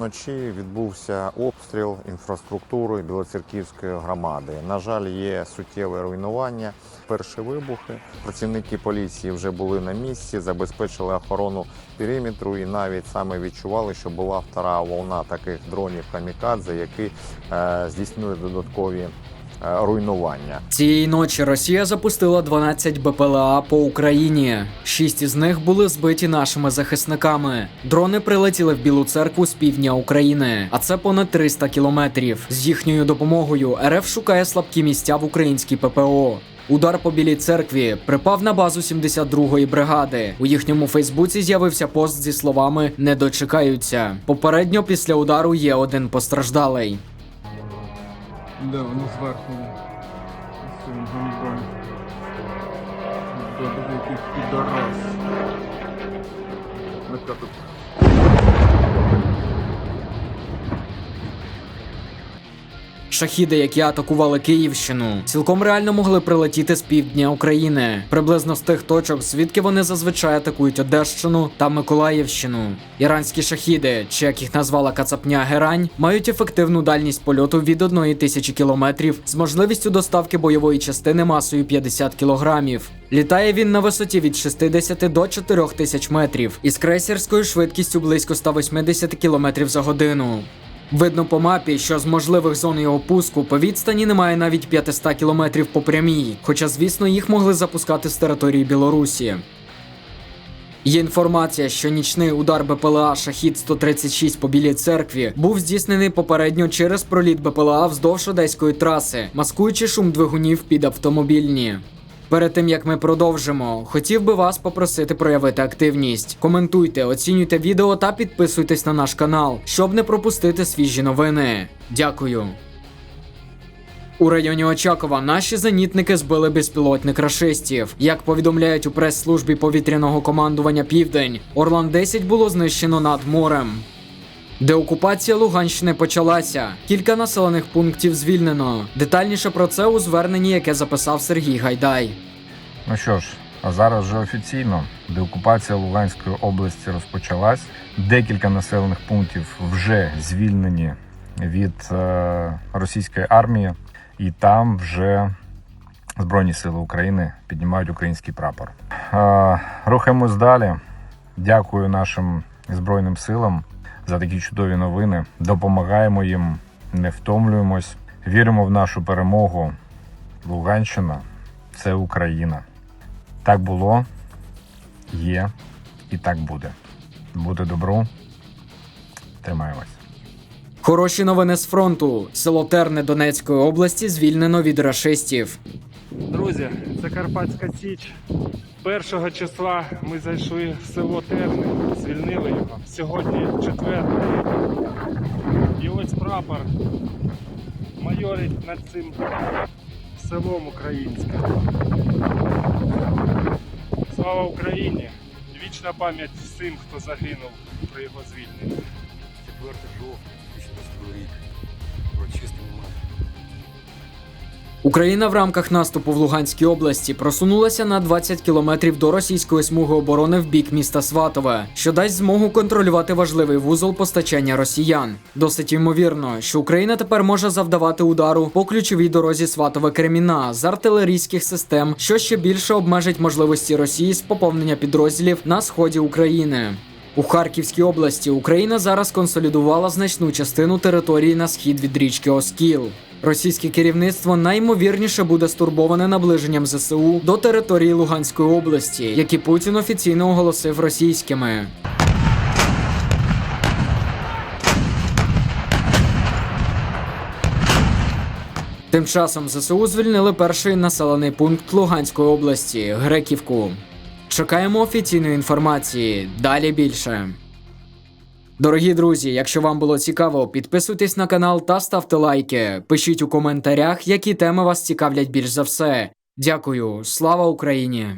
вночі відбувся обстріл інфраструктури Білоцерківської громади. На жаль, є суттєве руйнування. Перші вибухи. Працівники поліції вже були на місці, забезпечили охорону периметру і навіть саме відчували, що була втора волна таких дронів камікадзе, які е, здійснили додаткові руйнування. Цієї ночі Росія запустила 12 БПЛА по Україні. Шість із них були збиті нашими захисниками. Дрони прилетіли в Білу церкву з півдня України, а це понад 300 кілометрів. З їхньою допомогою РФ шукає слабкі місця в українській ППО. Удар по білій церкві припав на базу 72-ї бригади. У їхньому Фейсбуці з'явився пост зі словами Не дочекаються. Попередньо після удару є один постраждалий. Да, воно зверху. З цим гандон. Да, диви, який Шахіди, які атакували Київщину, цілком реально могли прилетіти з півдня України, приблизно з тих точок, звідки вони зазвичай атакують Одещину та Миколаївщину. Іранські шахіди, чи як їх назвала Кацапня Герань, мають ефективну дальність польоту від 1 тисячі кілометрів з можливістю доставки бойової частини масою 50 кілограмів. Літає він на висоті від 60 до 4 тисяч метрів із крейсерською швидкістю близько 180 кілометрів за годину. Видно по мапі, що з можливих зон його пуску по відстані немає навіть 500 кілометрів по прямій, хоча, звісно, їх могли запускати з території Білорусі. Є інформація, що нічний удар БПЛА Шахід 136 по білій церкві був здійснений попередньо через проліт БПЛА вздовж одеської траси, маскуючи шум двигунів під автомобільні. Перед тим як ми продовжимо, хотів би вас попросити проявити активність. Коментуйте, оцінюйте відео та підписуйтесь на наш канал, щоб не пропустити свіжі новини. Дякую. У районі Очакова наші зенітники збили безпілотник рашистів. Як повідомляють у прес-службі повітряного командування Південь, Орлан 10 було знищено над морем. Деокупація Луганщини почалася. Кілька населених пунктів звільнено. Детальніше про це у зверненні, яке записав Сергій Гайдай. Ну що ж, а зараз вже офіційно деокупація Луганської області розпочалась. Декілька населених пунктів вже звільнені від е, російської армії, і там вже Збройні Сили України піднімають український прапор. Е, рухаємось далі. Дякую нашим збройним силам за такі чудові новини. Допомагаємо їм, не втомлюємось, віримо в нашу перемогу. Луганщина це Україна. Так було, є і так буде. Буде добро. Тримаємось. Хороші новини з фронту. Село Терне Донецької області звільнено від рашистів. Друзі, це Карпатська Січ. Першого числа ми зайшли в село Терни, звільнили його. Сьогодні четвертий. І ось прапор майорить над цим селом українським. Слава Україні! Вічна пам'ять всім, хто загинув при його звільненні. 4 жовтня 2022 рік. Урочистий момент. Україна в рамках наступу в Луганській області просунулася на 20 кілометрів до російської смуги оборони в бік міста Сватове, що дасть змогу контролювати важливий вузол постачання росіян. Досить ймовірно, що Україна тепер може завдавати удару по ключовій дорозі Сватове Креміна з артилерійських систем, що ще більше обмежить можливості Росії з поповнення підрозділів на сході України. У Харківській області Україна зараз консолідувала значну частину території на схід від річки Оскіл. Російське керівництво найімовірніше буде стурбоване наближенням ЗСУ до території Луганської області, які Путін офіційно оголосив російськими. Тим часом ЗСУ звільнили перший населений пункт Луганської області Греківку. Чекаємо офіційної інформації. Далі більше. Дорогі друзі, якщо вам було цікаво, підписуйтесь на канал та ставте лайки. Пишіть у коментарях, які теми вас цікавлять більш за все. Дякую, слава Україні!